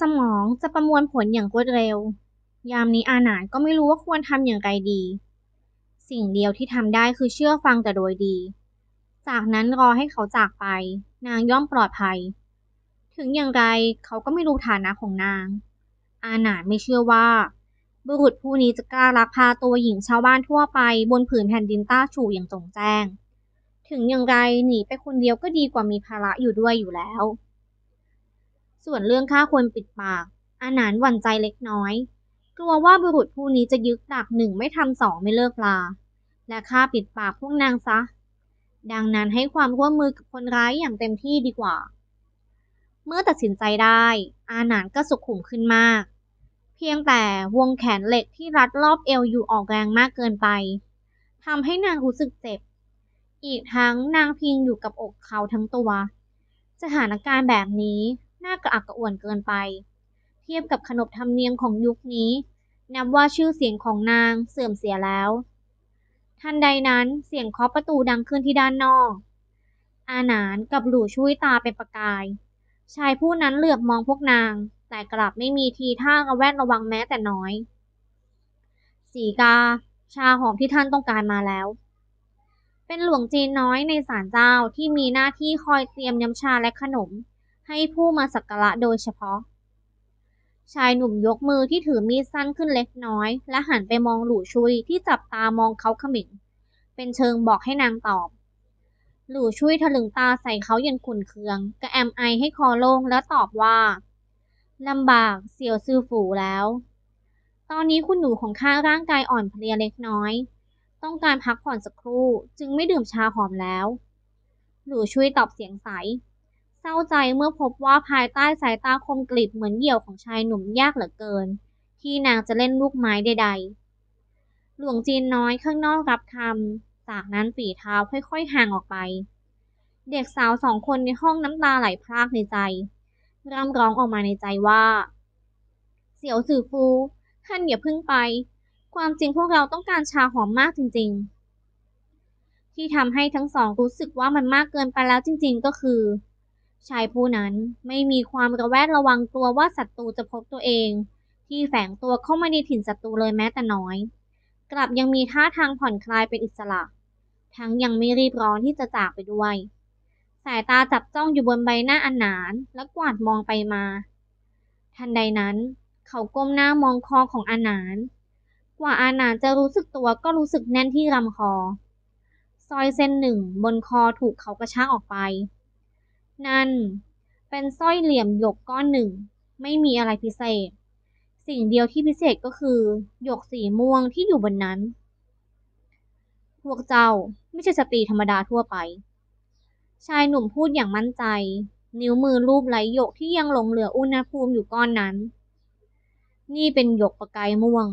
สมองจะประมวลผลอย่างรวดเร็ว ยามนี้อาหนานก็ไม่รู้ว่าควรทำอย่างไรดี สิ่งเดียวที่ทำได้คือเชื่อฟังแต่โดยดี จากนั้นรอให้เขาจากไป นางย่อมปลอดภัย ถึงอย่างไรเขาก็ไม่รู้ฐานะของนาง อาหนานไม่เชื่อว่า บุรุษผู้นี้จะกล้าลักพาตัวหญิงชาวบ้านทั่วไปบนผืนแผ่นดินต้าฉู่อย่างจงแจ้ง ถึงอย่างไรหนีไปคนเดียวก็ดีกว่ามีภาระอยู่ด้วยอยู่แล้ว ส่วนเรื่องฆ่าคนปิดปาก อาหนานหวั่นใจเล็กน้อย กลัวว่าบุรุษผู้นี้จะยึกดักหนึ่งไม่ทำสองไม่เลิกลา และฆ่าปิดปากพวกนางซะ ดังนั้นให้ความร่วมมือกับคนร้ายอย่างเต็มที่ดีกว่า เมื่อตัดสินใจได้ อาหนานก็สุขุมขึ้นมาก เพียงแต่วงแขนเหล็กที่รัดรอบเอวอยู่ออกแรงมากเกินไปทำให้นางรู้สึกเจ็บ อีกทั้งนางพิงอยู่กับอกเขาทั้งตัว สถานการณ์แบบนี้ น่ากระอักกระอ่วนเกินไป เทียบกับขนบธรรมเนียมของยุคนี้ นับว่าชื่อเสียงของนางเสื่อมเสียแล้ว ทันใดนั้นเสียงเคาะประตูดังขึ้นที่ด้านนอก อาหนานกับหลู่ช่วยตาเป็นประกาย ชายผู้นั้นเหลือบมองพวกนาง แต่กลับไม่มีทีท่าระแวดระวังแม้แต่น้อยสีกา ชาหอมที่ท่านต้องการมาแล้วเป็นหลวงจีนน้อยในศาลเจ้าที่มีหน้าที่คอยเตรียมน้ำชาและขนม ให้ผู้มาสักการะโดยเฉพาะ ชายหนุ่มยกมือที่ถือมีดสั้นขึ้นเล็กน้อย และหันไปมองหลู่ชุยที่จับตามองเขาขมิงเป็นเชิงบอกให้นางตอบ หลู่ชุยถลึงตาใส่เขาอย่างขุนเคือง กระแอมไอให้คอโล่งแล้วตอบว่าลำบากเสี่ยวซือฝูแล้ว ตอนนี้คุณหนูของข้าร่างกายอ่อนเพลียเล็กน้อย ต้องการพักผ่อนสักครู่จึงไม่ดื่มชาหอมแล้ว หลู่ชุยตอบเสียงใส ร้าใจเมื่อพบว่าภายใต้สายตาคมกริบเหมือนเหยี่ยวของชายหนุ่มยากเหลือเกิน ที่นางจะเล่นลูกไม้ใดๆ หลวงจีนน้อยข้างนอกรับคำจากนั้นฝีเท้าค่อยๆห่างออกไป เด็กสาวสองคนในห้องน้ำตาไหลพรากในใจร่ำร้องออกมาในใจว่า เสี่ยวสื่อฟูท่านอย่าพึ่งไป ความจริงพวกเราต้องการชาหอมมากจริง ๆ ที่ทำให้ทั้งสองรู้สึกว่ามันมากเกินไปแล้วจริง ๆ ก็คือ ชายผู้นั้นไม่มีความระแวดระวังตัวว่าศัตรูจะพบตัวเอง ที่แฝงตัวเข้ามาในถิ่นศัตรูเลยแม้แต่น้อย กลับยังมีท่าทางผ่อนคลายเป็นอิสระ ทั้งยังไม่รีบร้อนที่จะจากไปด้วย สายตาจับจ้องอยู่บนใบหน้าอันหนานและกวาดมองไปมา ทันใดนั้น เขาก้มหน้ามองคอของอาหนานกว่าอาหนานจะรู้สึกตัวก็รู้สึกแน่นที่ลำคอสร้อยเส้นหนึ่งบนคอถูกเขากระชากออกไป นั่นเป็นสร้อยเหลี่ยมหยกก้อนหนึ่ง ไม่มีอะไรพิเศษ สิ่งเดียวที่พิเศษก็คือ หยกสีม่วงที่อยู่บนนั้น พวกเจ้าไม่ใช่สตรีธรรมดาทั่วไป ชายหนุ่มพูดอย่างมั่นใจ นิ้วมือรูปไหลหยกที่ยังหลงเหลืออุณหภูมิอยู่ก้อนนั้น นี่เป็นหยกประกายม่วง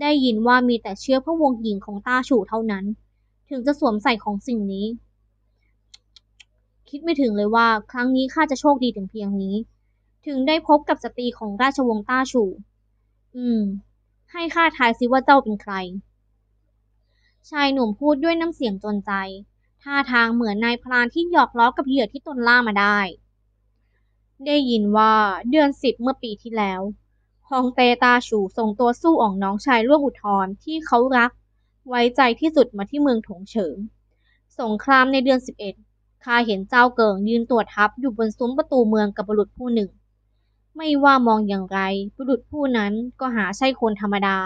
ได้ยินว่ามีแต่เชื้อพระวงหญิงของต้าฉู่เท่านั้น ถึงจะสวมใส่ของสิ่งนี้ คิดไม่ถึงเลยว่าครั้งนี้ข้าจะโชคดีถึงเพียงนี้ ถึงได้พบกับสตรีของราชวงศ์ต้าฉูอืม ให้ข้าทายซิว่าเจ้าเป็นใคร ชายหนุ่มพูดด้วยน้ำเสียงจนใจ ท่าทางเหมือนนายพรานที่หยอกล้อกับเหยื่อที่ตนล่ามาได้ ได้ยินว่าเดือนสิบเมื่อปีที่แล้วฮองเตตาชูส่งตัวสู้อ่องน้องชายร่วมอุทธรที่เขารัก ไว้ใจที่สุดมาที่เมืองถงเฉิง สงครามในเดือนสิบเอ็ด ข้าเห็นเจ้าเกิงยืนตรวจทัพอยู่บนซุ้มประตูเมืองกับบุรุษผู้หนึ่ง ไม่ว่ามองอย่างไร บุรุษผู้นั้นก็หาใช่คนธรรมดา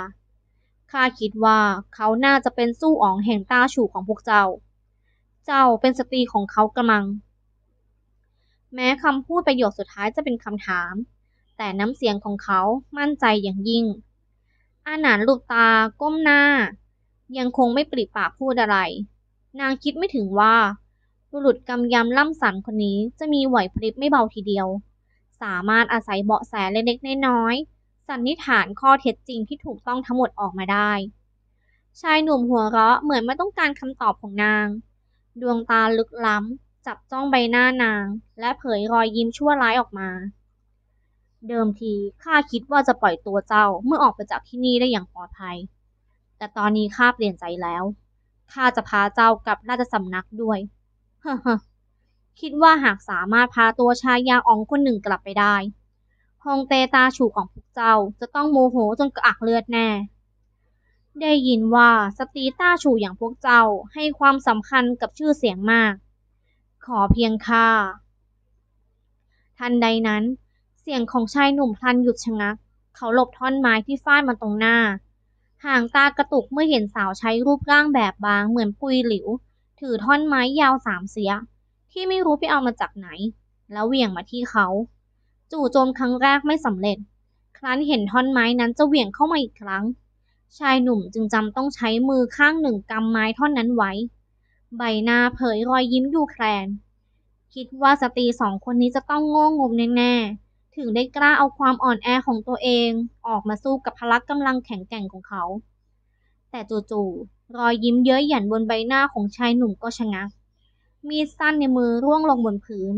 ข้าคิดว่าเขาน่าจะเป็นสู้อ๋องแห่งตาฉูของพวกเจ้า เจ้าเป็นสตรีของเขากระมัง แม้คำพูดประโยคสุดท้ายจะเป็นคำถาม แต่น้ำเสียงของเขามั่นใจอย่างยิ่ง อาหนานลูกตาก้มหน้า ยังคงไม่ปริปากพูดอะไร นางคิดไม่ถึงว่า บุรุษกำยำล่ำสันคนนี้จะมีไหวพริบไม่เบาทีเดียว สามารถอาศัยเบาะแสเล็กๆน้อยๆสันนิษฐานข้อเท็จจริงที่ถูกต้องทั้งหมดออกมาได้ ชายหนุ่มหัวเราะเหมือนไม่ต้องการคำตอบของนาง ดวงตาลึกล้ำ จับจ้องใบหน้านาง และเผยรอยยิ้มชั่วร้ายออกมา เดิมทีข้าคิดว่าจะปล่อยตัวเจ้าเมื่อออกไปจากที่นี่ได้อย่างปลอดภัย แต่ตอนนี้ข้าเปลี่ยนใจแล้วข้าจะพาเจ้ากลับราชสำนักด้วย คิดว่าหากสามารถพาตัวชายยาอองคนหนึ่งกลับไปได้ ฮองเตตาฉูของพวกเจ้าจะต้องโมโหจนกระอักเลือดแน่ ได้ยินว่าสตรีต้าฉูอย่างพวกเจ้าให้ความสำคัญกับชื่อเสียงมาก ขอเพียงค่า ทันใดนั้น เสียงของชายหนุ่มพลันหยุดชะงัก เขาหลบท่อนไม้ที่ฟาดมาตรงหน้า ห่างตากระตุกเมื่อเห็นสาวใช้รูปร่างแบบบางเหมือนปุยหลิว ถือท่อนไม้ยาวสามเสีย ที่ไม่รู้ไปเอามาจากไหน แล้วเหวี่ยงมาที่เขา จู่โจมครั้งแรกไม่สำเร็จ ครั้นเห็นท่อนไม้นั้นจะเหวี่ยงเข้ามาอีกครั้ง ชายหนุ่มจึงจำต้องใช้มือข้างหนึ่งกำไม้ท่อนนั้นไว้ ใบหน้าเผยรอยยิ้มดูแคลน คิดว่าสตรีสองคนนี้จะต้องโง่งมแน่ๆ ถึงได้กล้าเอาความอ่อนแอของตัวเอง ออกมาสู้กับพละกำลังแข็งแกร่งของเขา แต่จู่ๆ รอยยิ้มเย้ยหยันบนใบหน้าของชายหนุ่มก็ชะงัก มีดสั้นในมือร่วงลงบนพื้น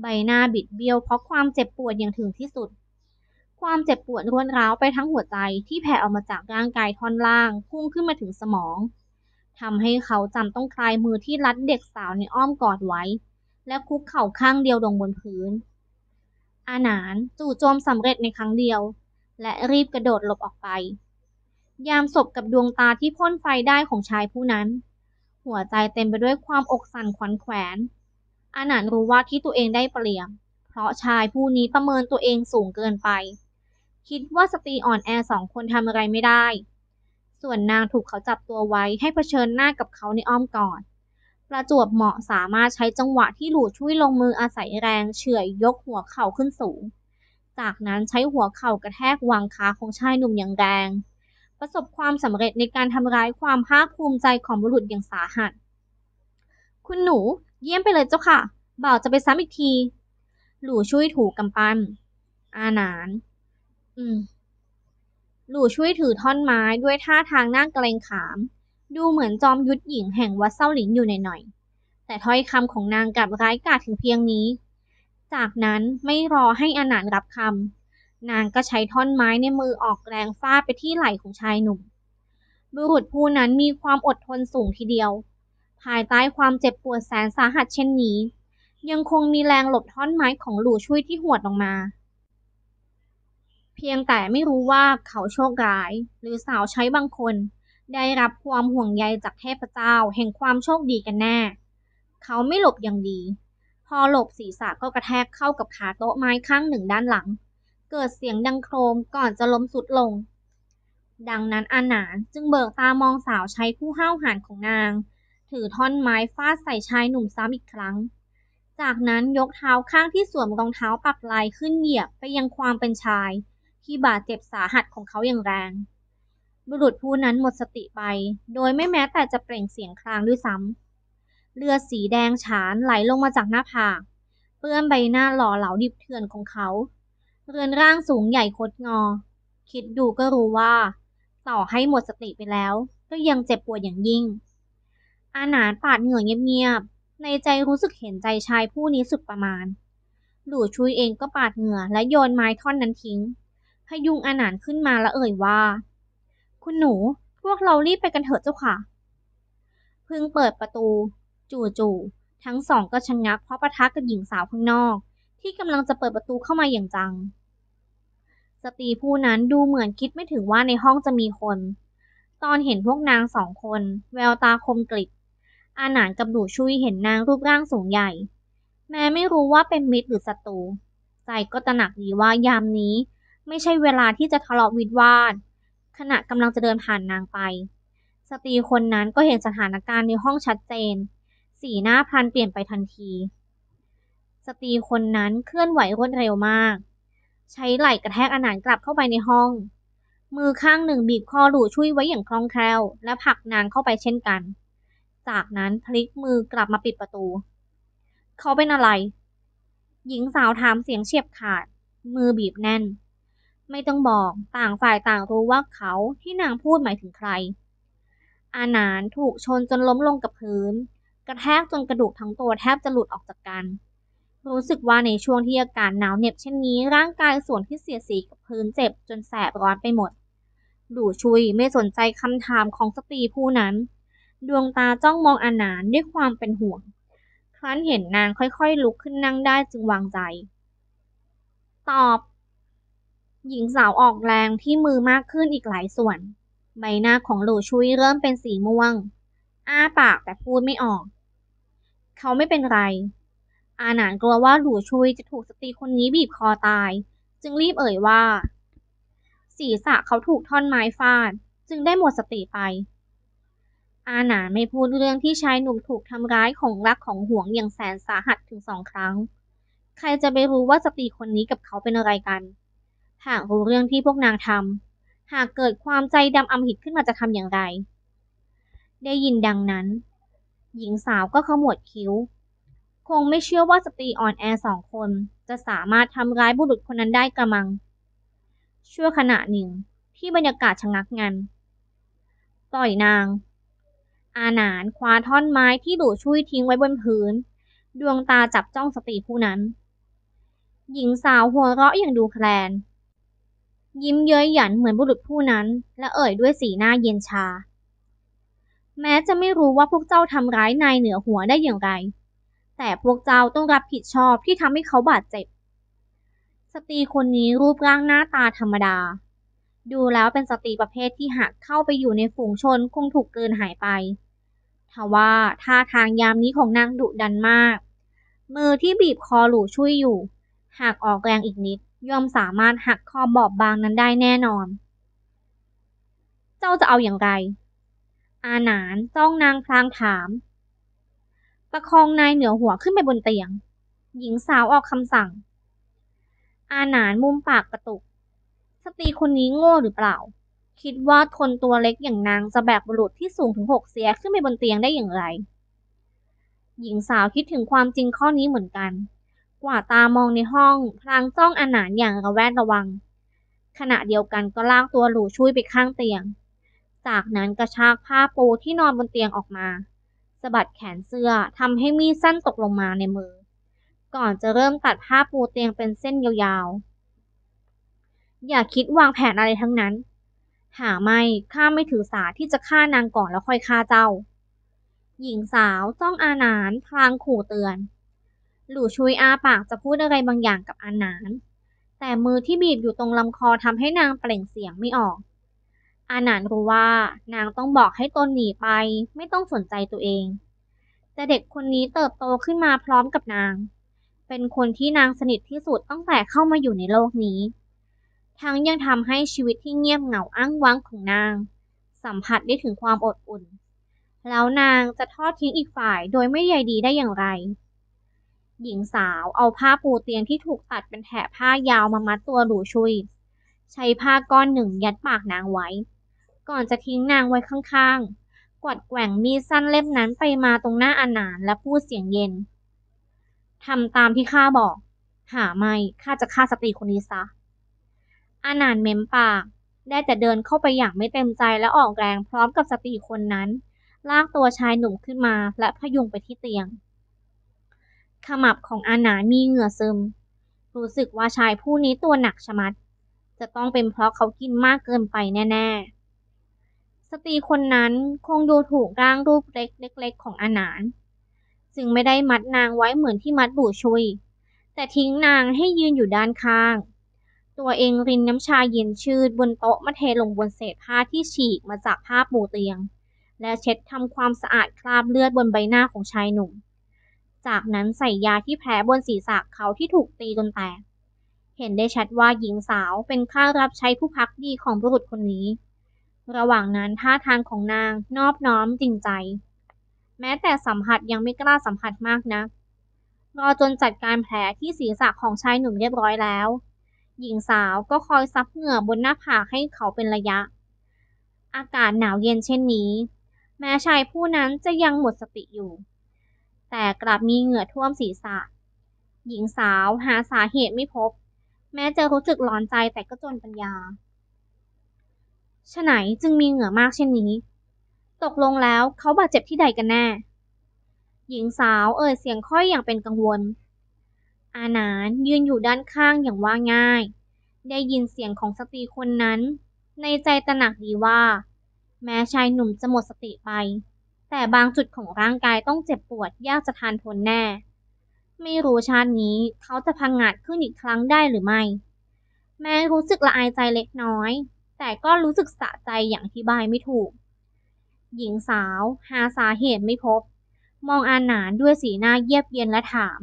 ใบหน้าบิดเบี้ยวเพราะความเจ็บปวดอย่างถึงที่สุด ความเจ็บปวดรวดร้าวไปทั้งหัวใจที่แผ่ออกมาจากร่างกายท่อนล่างพุ่งขึ้นมาถึงสมองทำให้เขาจำต้องคลายมือที่รัดเด็กสาวในอ้อมกอดไว้ และคุกเข่าข้างเดียวลงบนพื้น อาหนานจู่โจมสำเร็จในครั้งเดียว และรีบกระโดดหลบออกไป ยามศพกับดวงตาที่พ่นไฟได้ของชายผู้นั้น หัวใจเต็มไปด้วยความอกสั่นขวัญแขวนอานานรู้ว่าที่ตัวเองได้เปรียบเพราะชายผู้นี้ประเมินตัวเองสูงเกินไป คิดว่าสตรีอ่อนแอสองคนทำอะไรไม่ได้ ส่วนนางถูกเขาจับตัวไว้ให้เผชิญหน้ากับเขาในอ้อมกอดประจวบเหมาะสามารถใช้จังหวะที่หลู่ช่วยลงมืออาศัยแรงเฉื่อยยกหัวเข่าขึ้นสูง จากนั้นใช้หัวเข่ากระแทกวางขาของชายหนุ่มอย่างแรง ประสบความสำเร็จในการทำร้ายความภาคภูมิใจของบุรุษอย่างสาหัส คุณหนูเยี่ยมไปเลยเจ้าค่ะ บ่าวจะไปซ้ำอีกที หลู่ช่วยถูกกำปั้น อาหนาน อืม หลู่ช่วยถือท่อนไม้ด้วยท่าทางน่าเกรงขาม ดูเหมือนจอมยุทธหญิงแห่งวัดเซาหลินอยู่หน่อยๆ แต่ถ้อยคำของนางกลับร้ายกาจถึงเพียงนี้ จากนั้นไม่รอให้อาหนานรับคำ นางก็ใช้ท่อนไม้ในมือออกแรงฟาดไปที่ไหล่ของชายหนุ่ม บุรุษผู้นั้นมีความอดทนสูงทีเดียว ภายใต้ความเจ็บปวดแสนสาหัสเช่นนี้ ยังคงมีแรงหลบท่อนไม้ของหลู่ช่วยที่หวดลงมา เพียงแต่ไม่รู้ว่าเขาโชคร้าย หรือสาวใช้บางคน ได้รับความห่วงใยจากเทพเจ้าแห่งความโชคดีกันแน่ เขาไม่หลบอย่างดี พอหลบศีรษะก็กระแทกเข้ากับขาโต๊ะไม้ข้างหนึ่งด้านหลัง เกิดเสียงดังโครมก่อนจะล้มสุดลง ดังนั้นอาหนานจึงเบิกตามองสาวใช้ผู้ห้าวหาญของนาง ถือท่อนไม้ฟาดใส่ชายหนุ่มซ้ำอีกครั้ง จากนั้นยกเท้าข้างที่สวมรองเท้าปักลายขึ้นเหยียบไปยังความเป็นชาย ที่บาดเจ็บสาหัสของเขาอย่างแรง บุรุษผู้นั้นหมดสติไป โดยไม่แม้แต่จะเปล่งเสียงครางด้วยซ้ำเลือดสีแดงฉานไหลลงมาจากหน้าผากเปื้อนใบหน้าหล่อเหลาดิบเถื่อนของเขา เรือนร่างสูงใหญ่คดงอ คิดดูก็รู้ว่า ต่อให้หมดสติไปแล้ว ก็ยังเจ็บปวดอย่างยิ่ง อาหนานปาดเหงื่อเงียบๆ ในใจรู้สึกเห็นใจชายผู้นี้สุดประมาณ หลู่ชุยเองก็ปาดเหงื่อและโยนไม้ท่อนนั้นทิ้ง พยุงอาหนานขึ้นมาแล้วเอ่ยว่า คุณหนูพวกเรารีบไปกันเถอะเจ้าค่ะเพิ่งเปิดประตู จู่ๆทั้งสองก็ชะงักเพราะปะทะกับหญิงสาวข้างนอก ที่กำลังจะเปิดประตูเข้ามาอย่างจัง สตรีผู้นั้นดูเหมือนคิดไม่ถึงว่าในห้องจะมีคน ตอนเห็นพวกนางสองคน แววตาคมกริบอาหนานกับหนูชุยเห็นนางรูปร่างสูงใหญ่ แม้ไม่รู้ว่าเป็นมิตรหรือศัตรู ใจก็ตระหนักดีว่ายามนี้ ไม่ใช่เวลาที่จะทะเลาะวิวาท ขณะกำลังจะเดินผ่านนางไป สตรีคนนั้นก็เห็นสถานการณ์ในห้องชัดเจน สีหน้าพลันเปลี่ยนไปทันที สตรีคนนั้นเคลื่อนไหวรวดเร็วมาก ใช้ไหล่กระแทกอนานกลับเข้าไปในห้อง มือข้างหนึ่งบีบคอหลู่ช่วยไว้อย่างคล่องแคล่ว และผลักนางเข้าไปเช่นกัน จากนั้นพลิกมือกลับมาปิดประตู เขาเป็นอะไร หญิงสาวถามเสียงเฉียบขาด มือบีบแน่น ไม่ต้องบอกต่างฝ่ายต่างรู้ว่าเขาที่นางพูดหมายถึงใคร อานานถูกชนจนล้มลงกับพื้น กระแทกจนกระดูกทั้งตัวแทบจะหลุดออกจากกัน รู้สึกว่าในช่วงที่อากาศหนาวเหน็บเช่นนี้ ร่างกายส่วนที่เสียสีกับพื้นเจ็บจนแสบร้อนไปหมดดูชุยไม่สนใจคำถามของสตรีผู้นั้น ดวงตาจ้องมองอานานด้วยความเป็นห่วง ครั้นเห็นนางค่อยๆลุกขึ้นนั่งได้จึงวางใจ ตอบ หญิงสาวออกแรงที่มือมากขึ้นอีกหลายส่วน ใบหน้าของหลู่ชุยเริ่มเป็นสีม่วง อ้าปากแต่พูดไม่ออก เขาไม่เป็นไร อาหนานกลัวว่าหลู่ชุยจะถูกสตรีคนนี้บีบคอตาย จึงรีบเอ่ยว่า ศีรษะเขาถูกท่อนไม้ฟาด จึงได้หมดสติไป อาหนานไม่พูดเรื่องที่ชายหนุ่มถูกทำร้ายของรักของห่วงอย่างแสนสาหัสถึงสองครั้ง ใครจะไปรู้ว่าสตรีคนนี้กับเขาเป็นอะไรกัน หากรู้เรื่องที่พวกนางทำหากเกิดความใจดำอำหิตขึ้นมาจะทำอย่างไร ได้ยินดังนั้น หญิงสาวก็ขมวดคิ้ว คงไม่เชื่อว่าสตรีอ่อนแอสองคน จะสามารถทำร้ายบุรุษคนนั้นได้กระมัง ชั่วขณะหนึ่งที่บรรยากาศชะงักงันปล่อยนาง อาหนานคว้าท่อนไม้ที่หลู่ช่วยทิ้งไว้บนพื้น ดวงตาจับจ้องสตรีผู้นั้น หญิงสาวหัวเราะอย่างดูแคลน ยิ้มเย้ยหยันเหมือนบุรุษผู้นั้น และเอ่ยด้วยสีหน้าเย็นชา แม้จะไม่รู้ว่าพวกเจ้าทำร้ายนายเหนือหัวได้อย่างไร แต่พวกเจ้าต้องรับผิดชอบที่ทำให้เขาบาดเจ็บ สตรีคนนี้รูปร่างหน้าตาธรรมดา ดูแล้วเป็นสตรีประเภทที่หากเข้าไปอยู่ในฝูงชนคงถูกเกินหายไปทว่าท่าทางยามนี้ของนางดุดันมาก มือที่บีบคอหลู่ช่วยอยู่ หากออกแรงอีกนิดย่อมสามารถหักคอบอบบางนั้นได้แน่นอน เจ้าจะเอาอย่างไร อาหนานจ้องนางพลางถาม ประคองนายเหนือหัวขึ้นไปบนเตียง หญิงสาวออกคำสั่ง อาหนานมุมปากกระตุก สตรีคนนี้โง่หรือเปล่า คิดว่าคนตัวเล็กอย่างนางจะแบกบุรุษที่สูงถึงหกเสียขึ้นไปบนเตียงได้อย่างไร หญิงสาวคิดถึงความจริงข้อนี้เหมือนกัน กว่าตามองในห้อง พลางจ้องอาหนานอย่างระแวดระวัง ขณะเดียวกันก็ลากตัวหลูช่วยไปข้างเตียง จากนั้นกระชากผ้าปูที่นอนบนเตียงออกมา สะบัดแขนเสื้อทำให้มีดสั้นตกลงมาในมือ ก่อนจะเริ่มตัดผ้าปูเตียงเป็นเส้นยาวๆ อย่าคิดวางแผนอะไรทั้งนั้น หาไม่ข้าไม่ถือสาที่จะฆ่านางก่อนแล้วค่อยฆ่าเจ้า หญิงสาวจ้องอาหนานพลางขู่เตือน หลู่ชุยอาปากจะพูดอะไรบางอย่างกับอาหนาน แต่มือที่บีบอยู่ตรงลำคอทำให้นางเปล่งเสียงไม่ออก อาหนานรู้ว่านางต้องบอกให้ตนหนีไป ไม่ต้องสนใจตัวเอง แต่เด็กคนนี้เติบโตขึ้นมาพร้อมกับนาง เป็นคนที่นางสนิทที่สุดตั้งแต่เข้ามาอยู่ในโลกนี้ ทั้งยังทำให้ชีวิตที่เงียบเหงาอ้างว้างของนาง สัมผัสได้ถึงความอดอุ่น แล้วนางจะทอดทิ้งอีกฝ่ายโดยไม่ใยดีได้อย่างไร หญิงสาวเอาผ้าปูเตียงที่ถูกตัดเป็นแถบผ้ายาวมามัดตัวหลูชุยใช้ผ้าก้อนหนึ่งยัดปากนางไว้ ก่อนจะทิ้งนางไว้ข้างๆ กวัดแกว่งมีดสั้นเล่มนั้นไปมาตรงหน้าอานานและพูดเสียงเย็นทำตามที่ข้าบอก หาไม่ข้าจะฆ่าสตรีคนนี้ซะ อานานเม้มปาก ได้แต่เดินเข้าไปอย่างไม่เต็มใจและออกแรงพร้อมกับสตรีคนนั้น ลากตัวชายหนุ่มขึ้นมาและพยุงไปที่เตียง ขมับของอานานมีเหงื่อซึม รู้สึกว่าชายผู้นี้ตัวหนักชะมัด จะต้องเป็นเพราะเขากินมากเกินไปแน่ ๆ สตรีคนนั้นคงดูถูกร่างรูปเล็ก ๆ ของอนาน จึงไม่ได้มัดนางไว้เหมือนที่มัดบูชุย แต่ทิ้งนางให้ยืนอยู่ด้านข้าง ตัวเองรินน้ำชาเย็นชืดบนโต๊ะมาเทลงบนเศษผ้าที่ฉีกมาจากผ้าปูเตียง และเช็ดทำความสะอาดคราบเลือดบนใบหน้าของชายหนุ่ม จากนั้นใส่ยาที่แผลบนศีรษะเขาที่ถูกตีจนแตก เห็นได้ชัดว่าหญิงสาวเป็นข้ารับใช้ผู้พักดีของบุรุษคนนี้ ระหว่างนั้นท่าทางของนางนอบน้อมจริงใจ แม้แต่สัมผัสยังไม่กล้าสัมผัสมากนะักรอจนจัดการแผลที่ศีรษะของชายหนุ่มเรียบร้อยแล้ว หญิงสาวก็คอยซับเหงื่อบนหน้าผากให้เขาเป็นระยะ อากาศหนาวเย็นเช่นนี้ แม้ชายผู้นั้นจะยังหมดสติอยู่ แต่กลับมีเหงื่อท่วมศีรษะ หญิงสาวหาสาเหตุไม่พบ แม้จะรู้สึกร้อนใจแต่ก็จนปัญญา ฉะไหนจึงมีเหงื่อมากเช่นนี้ ตกลงแล้วเขาบาดเจ็บที่ใดกันแน่ หญิงสาวเอ่ยเสียงค่อยอย่างเป็นกังวล อานานยืนอยู่ด้านข้างอย่างว่าง่าย ได้ยินเสียงของสตรีคนนั้น ในใจตระหนักดีว่า แม้ชายหนุ่มจะหมดสติไป แต่บางจุดของร่างกายต้องเจ็บปวดยากจะทานทนแน่ ไม่รู้ชาตินี้เขาจะพังงาดขึ้นอีกครั้งได้หรือไม่ แม้รู้สึกละอายใจเล็กน้อย แต่ก็รู้สึกสะใจอย่างที่บายไม่ถูก หญิงสาว หาสาเหตุไม่พบ มองอาหนานด้วยสีหน้าเยียบเย็นและถาม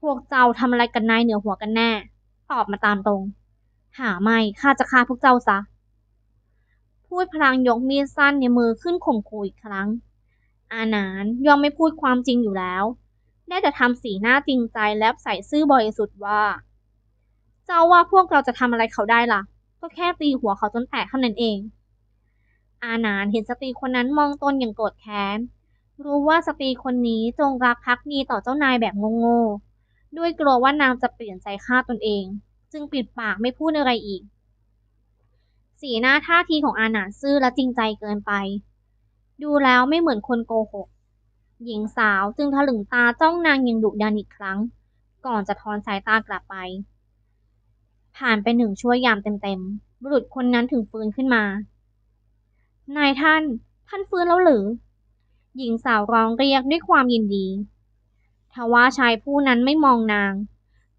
พวกเจ้าทำอะไรกันนายเหนือหัวกันแน่ ตอบมาตามตรง หาไม่ข้าจะฆ่าพวกเจ้าซะ พูดพลางยกมีดสั้นในมือขึ้นข่มขู่อีกครั้ง อาหนานยอมไม่พูดความจริงอยู่แล้ว ได้แต่ทำสีหน้าจริงใจและใส่ซื่อบริสุทธิ์ว่า เจ้าว่าพวกเราจะทำอะไรเขาได้ล่ะ ก็แค่ตีหัวเขาจนแตกเท่านั้นเอง อาหนานเห็นสตรีคนนั้นมองตนอย่างโกรธแค้น รู้ว่าสตรีคนนี้จงรักภักดีต่อเจ้านายแบบโง่ๆ ด้วยกลัวว่านางจะเปลี่ยนใจฆ่าตนเอง จึงปิดปากไม่พูดอะไรอีก สีหน้าท่าทีของอาหนานซื่อและจริงใจเกินไป ดูแล้วไม่เหมือนคนโกหก หญิงสาวจึงถลึงตาจ้องนางอย่างดุดันอีกครั้ง ก่อนจะทอนสายตากลับไป ผ่านไปหนึ่งชั่วยามเต็มๆ บุรุษคนนั้นถึงฟื้นขึ้นมา นายท่าน ท่านฟื้นแล้วหรือ หญิงสาวร้องเรียกด้วยความยินดีทว่าชายผู้นั้นไม่มองนาง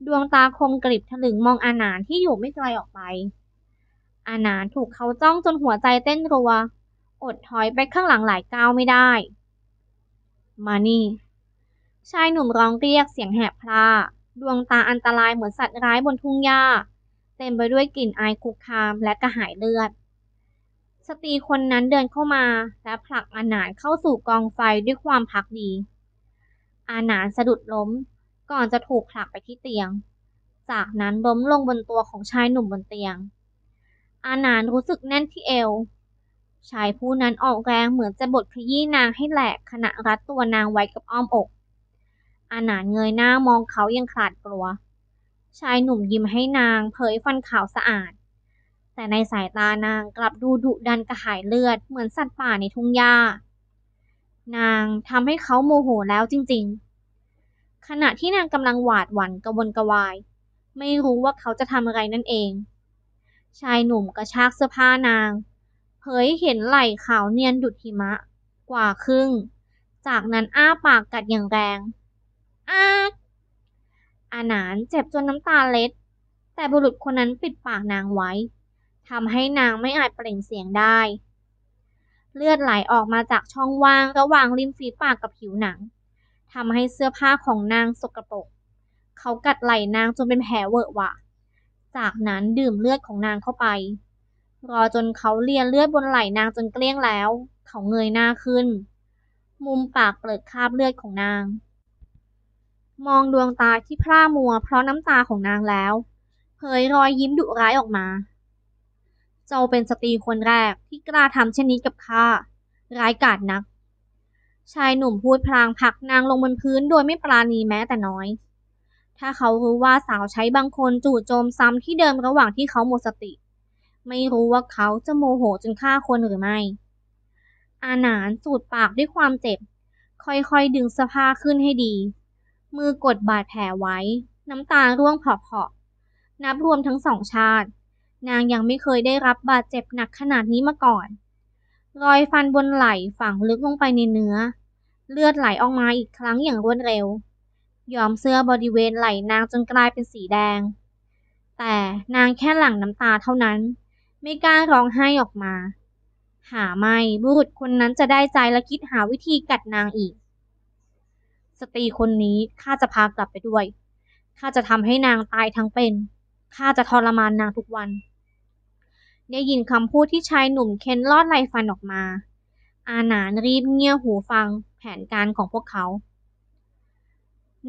ดวงตาคมกริบถลึงมองอาหนานที่อยู่ไม่ไกลออกไป อาหนานถูกเขาจ้องจนหัวใจเต้นรัว อดถอยไปข้างหลังหลายก้าวไม่ได้ มานี่ ชายหนุ่มร้องเรียกเสียงแหบพร่าดวงตาอันตรายเหมือนสัตว์ร้ายบนทุ่งหญ้า เต็มไปด้วยกลิ่นอายคุกคามและกระหายเลือด สตรีคนนั้นเดินเข้ามาและผลักอาหนานเข้าสู่กองไฟด้วยความพักดี อาหนานสะดุดล้มก่อนจะถูกผลักไปที่เตียง จากนั้นล้มลงบนตัวของชายหนุ่มบนเตียง อาหนานรู้สึกแน่นที่เอว ชายผู้นั้นออกแรงเหมือนจะบดขยี้นางให้แหลกขณะรัดตัวนางไว้กับอ้อมอก อาหนานเงยหน้ามองเขายังขาดกลัว ชายหนุ่มยิ้มให้นางเผยฟันขาวสะอาด แต่ในสายตานางกลับดูดุดันกระหายเลือดเหมือนสัตว์ป่าในทุ่งหญ้า นางทำให้เขาโมโหแล้วจริงๆ ขณะที่นางกำลังหวาดหวั่นกระวนกระวาย ไม่รู้ว่าเขาจะทำอะไรนั่นเอง ชายหนุ่มกระชากเสื้อผ้านาง เผยเห็นไหล่ขาวเนียนดุดหิมะ กว่าครึ่ง จากนั้นอ้าปากกัดอย่างแรงอ้า อาหนานเจ็บจนน้ำตาเล็ด แต่บุรุษคนนั้นปิดปากนางไว้ทำให้นางไม่อาจเปล่งเสียงได้ เลือดไหลออกมาจากช่องว่างระหว่างริมฝีปากกับผิวหนังทำให้เสื้อผ้าของนางสกปรกเขากัดไหล่นางจนเป็นแผลเวอะหวะ จากนั้นดื่มเลือดของนางเข้าไป รอจนเขาเลียเลือดบนไหล่นางจนเกลี้ยงแล้ว เขาเงยหน้าขึ้น มุมปากเปิดคราบเลือดของนาง มองดวงตาที่พร่ามัวเพราะน้ำตาของนางแล้วเผยรอยยิ้มดุร้ายออกมา เจ้าเป็นสตรีคนแรกที่กล้าทำเช่นนี้กับข้า ร้ายกาจนัก ชายหนุ่มพูดพลางผลักนางลงบนพื้นโดยไม่ปราณีแม้แต่น้อย ถ้าเขารู้ว่าสาวใช้บางคนจู่โจมซ้ำที่เดิมระหว่างที่เขาหมดสติ ไม่รู้ว่าเขาจะโมโหจนฆ่าคนหรือไม่ อาหนานสูดปากด้วยความเจ็บ ค่อยๆดึงสื้อผ้าขึ้นให้ดี มือกดบาดแผลไว้ น้ำตาร่วงเพาะๆนับรวมทั้งสองชาติ นางยังไม่เคยได้รับบาดเจ็บหนักขนาดนี้มาก่อน รอยฟันบนไหล่ฝังลึกลงไปในเนื้อ เลือดไหลออกมาอีกครั้งอย่างรวดเร็ว ยอมเสื้อบริเวณไหล่นางจนกลายเป็นสีแดง แต่นางแค่หลั่งน้ำตาเท่านั้น ไม่กล้าร้องไห้ออกมา หาไม่บุรุษคนนั้นจะได้ใจและคิดหาวิธีกัดนางอีก สตรีคนนี้ข้าจะพากลับไปด้วย ข้าจะทำให้นางตายทั้งเป็น ข้าจะทรมานนางทุกวัน ได้ยินคำพูดที่ชายหนุ่มเค้นลอดไหลฟันออกมา อาหนานรีบเงี่ยหูฟังแผนการของพวกเขา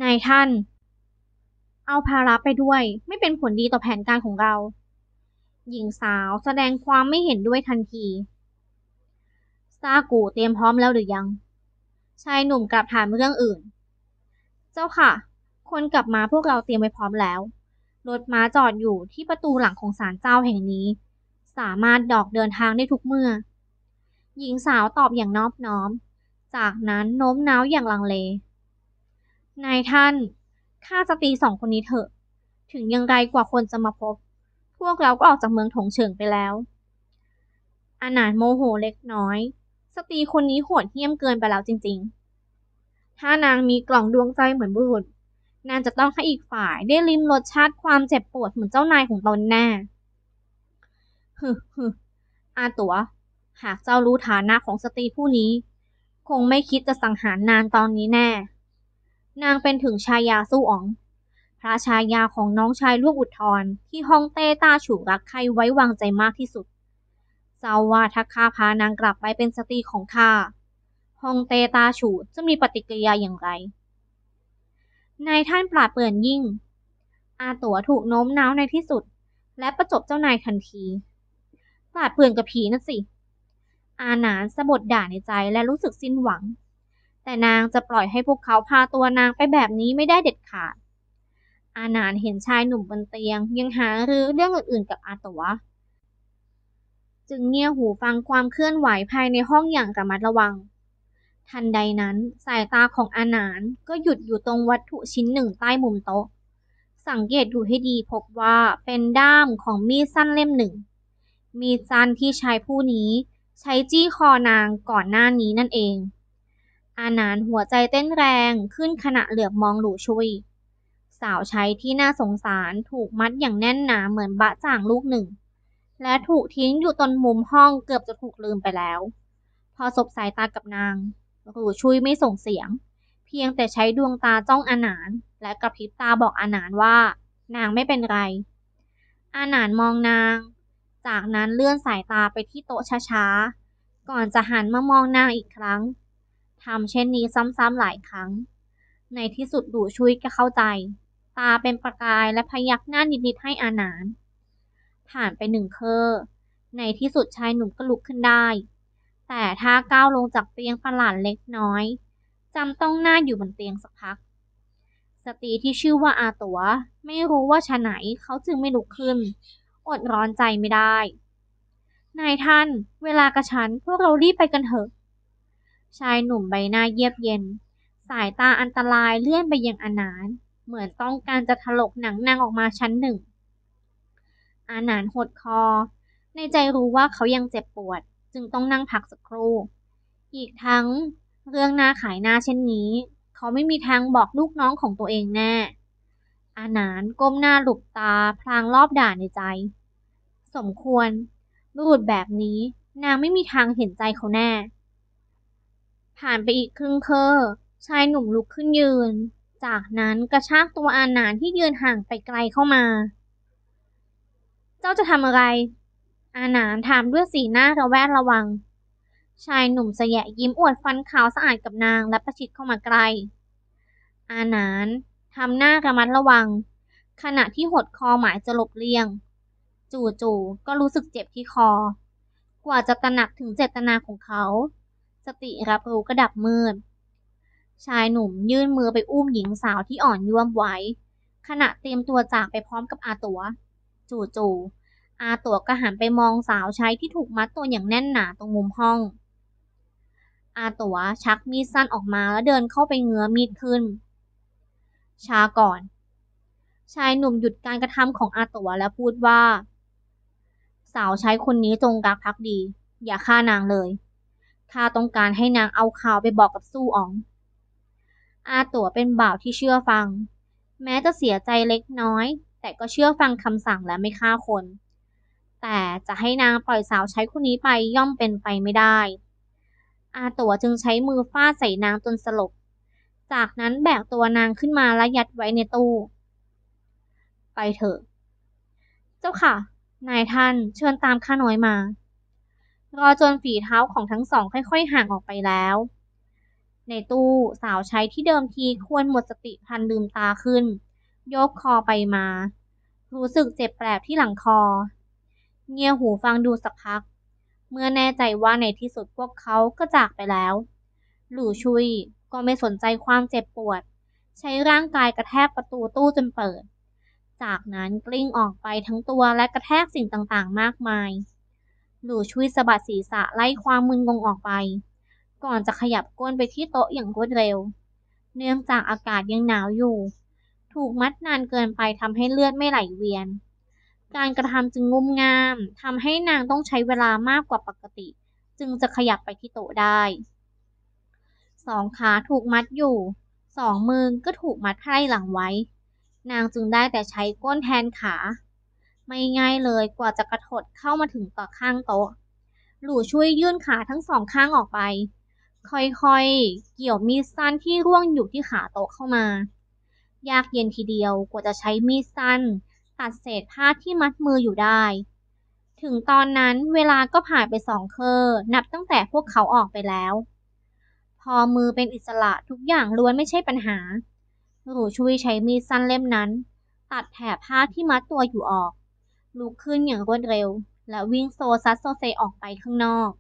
นายท่าน เอาภาระไปด้วย ไม่เป็นผลดีต่อแผนการของเรา หญิงสาวแสดงความไม่เห็นด้วยทันที ซากูเตรียมพร้อมแล้วหรือยังชายหนุ่มกลับถามเรื่องอื่น จ้าค่ะ คนกลับมาพวกเราเตรียมไว้พร้อมแล้ว รถม้าจอดอยู่ที่ประตูหลังของศาลเจ้าแห่งนี้ สามารถดอกเดินทางได้ทุกเมื่อ หญิงสาวตอบอย่างนอบน้อม จากนั้นโน้มน้าวอย่างลังเล นายท่านข้าจะตีสองคนนี้เถอะ ถึงยังไงกว่าคนจะมาพบ พวกเราก็ออกจากเมืองถงเฉิงไปแล้วอานานโมโหเล็กน้อย สตรีคนนี้โหดเหี้ยมเกินไปแล้วจริง ๆ ถ้านางมีกล่องดวงใจเหมือนบุรุษ นางจะต้องให้อีกฝ่ายได้ลิ้มรสชาติความเจ็บปวดเหมือนเจ้านายของตนแน่ฮึฮึอาตัว หากเจ้ารู้ฐานะของสตรีผู้นี้ คงไม่คิดจะสังหารนางตอนนี้แน่ นางเป็นถึงชายาสู้อ๋อง พระชายาของน้องชายลูกอุทธรที่ฮ่องเต้ตาฉูรักใครไว้วางใจมากที่สุด เจ้าว่าถ้าข้าพานางกลับไปเป็นสตรีของข้า ฮองเตตาฉูจะมีปฏิกิริยาอย่างไรนายท่านปราดเปื่อนยิ่ง อาตั๋วถูกโน้มน้าวในที่สุด และประจบเจ้านายทันทีปราดเปื่อนกับผีนั่นสิ อาหนานสะบดด่าในใจและรู้สึกสิ้นหวัง แต่นางจะปล่อยให้พวกเขาพาตัวนางไปแบบนี้ไม่ได้เด็ดขาด อาหนานเห็นชายหนุ่มบนเตียง ยังหารือเรื่องอื่นๆกับอาตั๋วจึงเงี่ยหูฟังความเคลื่อนไหวภายในห้องอย่างระมัดระวัง ทันใดนั้นสายตาของอานานก็หยุดอยู่ตรงวัตถุชิ้นหนึ่งใต้มุมโต๊ะ สังเกตดูให้ดีพบว่าเป็นด้ามของมีดสั้นเล่มหนึ่ง มีดสั้นที่ชายผู้นี้ใช้จี้คอนางก่อนหน้านี้นั่นเอง อานานหัวใจเต้นแรงขึ้นขณะเหลือบมองหลู่ชุยสาวใช้ที่น่าสงสารถูกมัดอย่างแน่นหนาเหมือนบะจ่างลูกหนึ่ง และถูกทิ้งอยู่ตนมุมห้องเกือบจะถูกลืมไปแล้ว พอสบสายตากับนาง หลู่ชุยไม่ส่งเสียง เพียงแต่ใช้ดวงตาจ้องอาหนานและกระพริบตาบอกอาหนานว่า นางไม่เป็นไร อาหนานมองนาง จากนั้นเลื่อนสายตาไปที่โต๊ะช้าๆ ก่อนจะหันมามองนางอีกครั้งทำเช่นนี้ซ้ำๆหลายครั้ง ในที่สุดดูชุยก็เข้าใจ ตาเป็นประกายและพยักหน้านิดๆให้อาหนาน ผ่านไปหนึ่งเคอในที่สุดชายหนุ่มก็ลุกขึ้นได้ แต่ถ้าก้าวลงจากเตียงประหลาดเล็กน้อยจำต้องหน้าอยู่บนเตียงสักพัก สตรีที่ชื่อว่าอาตัว ไม่รู้ว่าชะไหนเขาจึงไม่ลุกขึ้น อดร้อนใจไม่ได้ นายท่าน เวลากระชั้นพวกเรารีบไปกันเถอะ ชายหนุ่มใบหน้าเยียบเย็น สายตาอันตรายเลื่อนไปยังอานาน เหมือนต้องการจะถลกหนังนางออกมาชั้นหนึ่ง อานานหดคอ ในใจรู้ว่าเขายังเจ็บปวด จึงต้องนั่งพักสักครู่ อีกทั้งเรื่องหน้าขายหน้าเช่นนี้ เขาไม่มีทางบอกลูกน้องของตัวเองแน่ อานานก้มหน้าหลุบตาพลางรอบด่าในใจ สมควรบุรุษแบบนี้นางไม่มีทางเห็นใจเขาแน่ ผ่านไปอีกครึ่งเคอชายหนุ่มลุกขึ้นยืน จากนั้นกระชากตัวอานานที่ยืนห่างไปไกลเข้ามา เจ้าจะทำอะไร อาหนานถามด้วยสีหน้าระแวดระวัง ชายหนุ่มเสยะยิ้มอวดฟันขาวสะอาดกับนางและประชิดเข้ามาใกล้อาหนานทำหน้าระมัดระวัง ขณะที่หดคอหมายจะหลบเลี่ยง จู่ๆก็รู้สึกเจ็บที่คอ กว่าจะตระหนักถึงเจตนาของเขา สติรับรู้กระดับมืด ชายหนุ่มยื่นมือไปอุ้มหญิงสาวที่อ่อนยวมไว้ ขณะเตรียมตัวจากไปพร้อมกับอาตัว จู่ๆ อาตัวก็หันไปมองสาวใช้ที่ถูกมัดตัวอย่างแน่นหนาตรงมุมห้อง อาตัวชักมีดสั้นออกมาแล้วเดินเข้าไปเงื้อมีดขึ้นช้าก่อน ชายหนุ่มหยุดการกระทำของอาตัวแล้วพูดว่า สาวใช้คนนี้จงรักภักดี อย่าฆ่านางเลยข้าต้องการให้นางเอาข่าวไปบอกกับสู้อ๋อง อาตั๋วเป็นบ่าวที่เชื่อฟัง แม้จะเสียใจเล็กน้อย แต่ก็เชื่อฟังคำสั่งและไม่ฆ่าคน แต่จะให้นางปล่อยสาวใช้คนนี้ไปย่อมเป็นไปไม่ได้ อาตัวจึงใช้มือฟาดใส่นางจนสลบ จากนั้นแบกตัวนางขึ้นมาและยัดไว้ในตู้ ไปเถอะ เจ้าค่ะ นายท่านเชิญตามข้าน้อยมา รอจนฝีเท้าของทั้งสองค่อยๆห่างออกไปแล้ว ในตู้สาวใช้ที่เดิมทีควรหมดสติพันลืมตาขึ้น ยกคอไปมา รู้สึกเจ็บแปลบที่หลังคอ เงี่ยหูฟังดูสักพัก เมื่อแน่ใจว่าในที่สุดพวกเขาก็จากไปแล้ว หลู่ชุยก็ไม่สนใจความเจ็บปวด ใช้ร่างกายกระแทกประตูตู้จนเปิด จากนั้นกลิ้งออกไปทั้งตัวและกระแทกสิ่งต่างๆ มากมาย หลู่ชุยสะบัดศีรษะไล่ความมึนงงออกไป ก่อนจะขยับก้นไปที่โต๊ะอย่างรวดเร็ว เนื่องจากอากาศยังหนาวอยู่ ถูกมัดนานเกินไปทำให้เลือดไม่ไหลเวียน การกระทำจึงงุ่มง่ามทำให้นางต้องใช้เวลามากกว่าปกติ จึงจะขยับไปที่โต๊ะได้สองขาถูกมัดอยู่ สองมือก็ถูกมัดไพร่หลังไว้ นางจึงได้แต่ใช้ก้นแทนขา ไม่ง่ายเลยกว่าจะกระถดเข้ามาถึงต่อข้างโต๊ะ หลู่ช่วยยื่นขาทั้งสองข้างออกไป ค่อยๆ เกี่ยวมีดสั้นที่ร่วงอยู่ที่ขาโต๊ะเข้ามา ยากเย็นทีเดียวกว่าจะใช้มีดสั้น ตัดเศษผ้าที่มัดมืออยู่ได้ ถึงตอนนั้นเวลาก็ผ่านไปสองเคอนับตั้งแต่พวกเขาออกไปแล้ว พอมือเป็นอิสระทุกอย่างล้วนไม่ใช่ปัญหาหลู่ช่วยใช้มีดสั้นเล่มนั้น ตัดแถบผ้าที่มัดตัวอยู่ออก ลุกขึ้นอย่างรวดเร็ว และวิ่งโซซัดโซเซออกไปข้างนอก